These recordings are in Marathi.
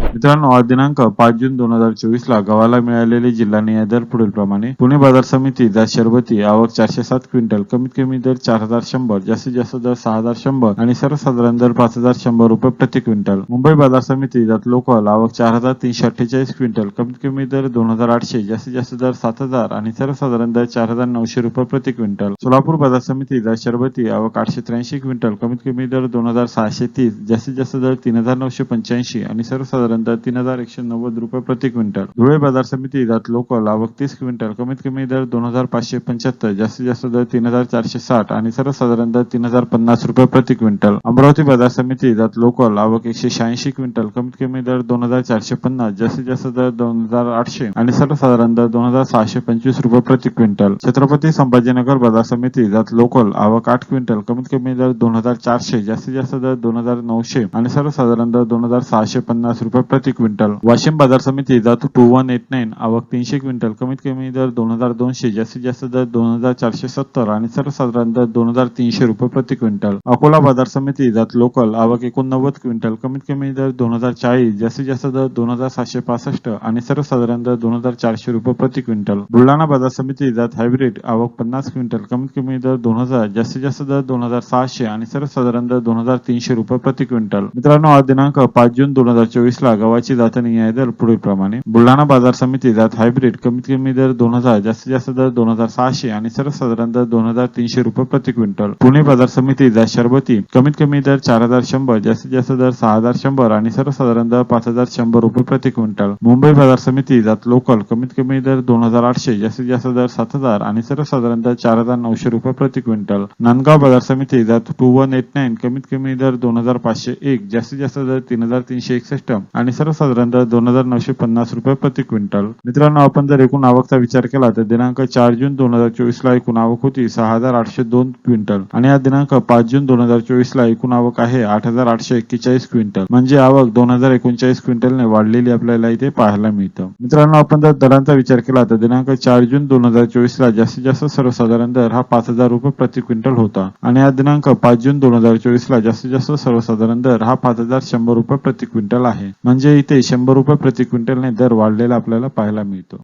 मित्रांनो आज दिनांक पाच जून दोन हजार चोवीस ला गव्हाला मिळालेले जिल्हा दर पुढील प्रमाणे पुणे बाजार समिती दर शरबती आवक चारशे सात क्विंटल कमीत कमी दर चार हजार शंभर जास्तीत जास्त दर सहा हजार शंभर आणि सर्वसाधारण दर पाच हजार शंभर रुपये प्रति क्विंटल. मुंबई बाजार समिती जात लोकल आवक चार हजार तीनशे अठ्ठेचाळीस क्विंटल कमीत कमी दर दोन हजार आठशे जास्तीत जास्त दर सात हजार आणि सर्वसाधारण दर चार हजार नऊशे रुपये प्रति क्विंटल. सोलापूर बाजार समिती दर शरबती आवक आठशे त्र्याऐंशी क्विंटल कमीत कमी दर दोन हजार सहाशे तीस जास्तीत जास्त दर तीन हजार नऊशे पंच्याऐंशी आणि सर्वसाधारण साधारणतः तीन हजार एकशे नव्वद रुपये प्रति क्विंटल. धुळे बाजार समिती जात लोकल आवक तीस क्विंटल कमीत कमी दर दोन हजार पाचशे पंच्याहत्तर जास्तीत जास्त दर तीन हजार चारशे साठ आणि सर्वसाधारण दर तीन हजार पन्नास रुपये प्रति क्विंटल. अमरावती बाजार समिती जात लोकल आवक एकशे शहाऐंशी क्विंटल कमीत कमी दर दोन हजार चारशे पन्नास जास्तीत जास्त दर दोन हजार आठशे आणि सर्वसाधारण दर दोन हजार सहाशे पंचवीस रुपये प्रति क्विंटल. छत्रपती संभाजीनगर बाजार समिती जात लोकल आवक आठ क्विंटल कमीत कमी दर दोन हजार चारशे जास्तीत जास्त दर दोन हजार नऊशे आणि सर्वसाधारण दर दोन हजार सहाशे पन्नास रुपये प्रति क्विंटल. वाशिम बाजार समिती जात टू वन एट नाईन आवक तीनशे क्विंटल. कमीत कमी दर दोन हजार दोनशे जास्तीत जास्त दर दोन हजार चारशे सत्तर आणि सर्वसाधारण दर दोन हजार तीनशे रुपये प्रति क्विंटल. अकोला बाजार समिती जात लोकल आवक एकोणनव्वद क्विंटल. कमीत कमी दर दोन हजार चाळीस जास्तीत जास्त दर दोन हजार सातशे पासष्ट आणि सर्वसाधारण दर दोन हजार चारशे रुपये प्रति क्विंटल. बुलढाणा बाजार समिती जात हायब्रिड आवक पन्नास क्विंटल. कमीत कमी दर दोन हजार जास्तीत जास्त दर दोन हजार सहाशे आणि सर्वसाधारण दर दोन हजार तीनशे रुपये प्रति क्विंटल. मित्रांनो आज दिनांक पाच जून दोन हजार चोवीस ला गव्हाची जातनी न्याय दर पुढील प्रमाणे बुलढाणा बाजार समिती जात हायब्रिड कमीत कमी दर दोन हजार जास्तीत जास्त दर दोन हजार सहाशे आणि सर्वसाधारण दर दोन हजार तीनशे रुपये प्रति क्विंटल. पुणे बाजार समिती जात शरबती कमीत कमी दर चार हजार शंभर जास्तीत जास्त दर सहा हजार शंभर आणि सर्वसाधारण दर पाच हजार शंभर रुपये प्रति क्विंटल. मुंबई बाजार समिती जात लोकल कमीत कमी दर दोन हजार आठशे जास्तीत जास्त दर सात हजार आणि सर्वसाधारण दर चार हजार नऊशे रुपये प्रति क्विंटल. नांदगाव बाजार समिती जात टू वन एट नाईन कमीत कमी दर दोन हजार पाचशे एक जास्तीत जास्त दर तीन हजार तीनशे एकसष्ट आणि सर्वसाधारण दर दोन हजार नऊशे पन्नास रुपये प्रति क्विंटल. मित्रांनो आपण जर एकूण आवकचा विचार केला तर दिनांक चार जून दोन हजार चोवीस ला एकूण आवक होती सहा हजार आठशे दोन क्विंटल आणि आज दिनांक पाच जून दोन हजार चोवीस ला एकूण आवक आहे आठ हजार आठशे एक्केचाळीस क्विंटल. म्हणजे आवक दोन हजार एकोणचाळीस क्विंटलने वाढलेली आपल्याला इथे पाहायला मिळतं. मित्रांनो आपण जर दरांचा विचार केला तर दिनांक चार जून दोन हजार चोवीस ला जास्तीत जास्त सर्वसाधारण दर हा पाच हजार रुपये प्रति क्विंटल होता. आणि आज दिनांक पाच जून दोन हजार चोवीस ला जास्तीत जास्त सर्वसाधारण दर हा पाच हजार शंभर रुपये प्रति क्विंटल आहे. म्हणजे इथे शंभर रुपये प्रति क्विंटलने दर वाढलेला आपल्याला पाहायला मिळतो.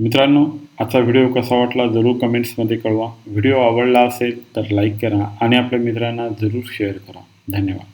मित्रांनो आजचा व्हिडिओ कसा वाटला जरूर कमेंट्समध्ये कळवा. व्हिडिओ आवडला असेल तर लाईक करा आणि आपल्या मित्रांना जरूर शेअर करा. धन्यवाद.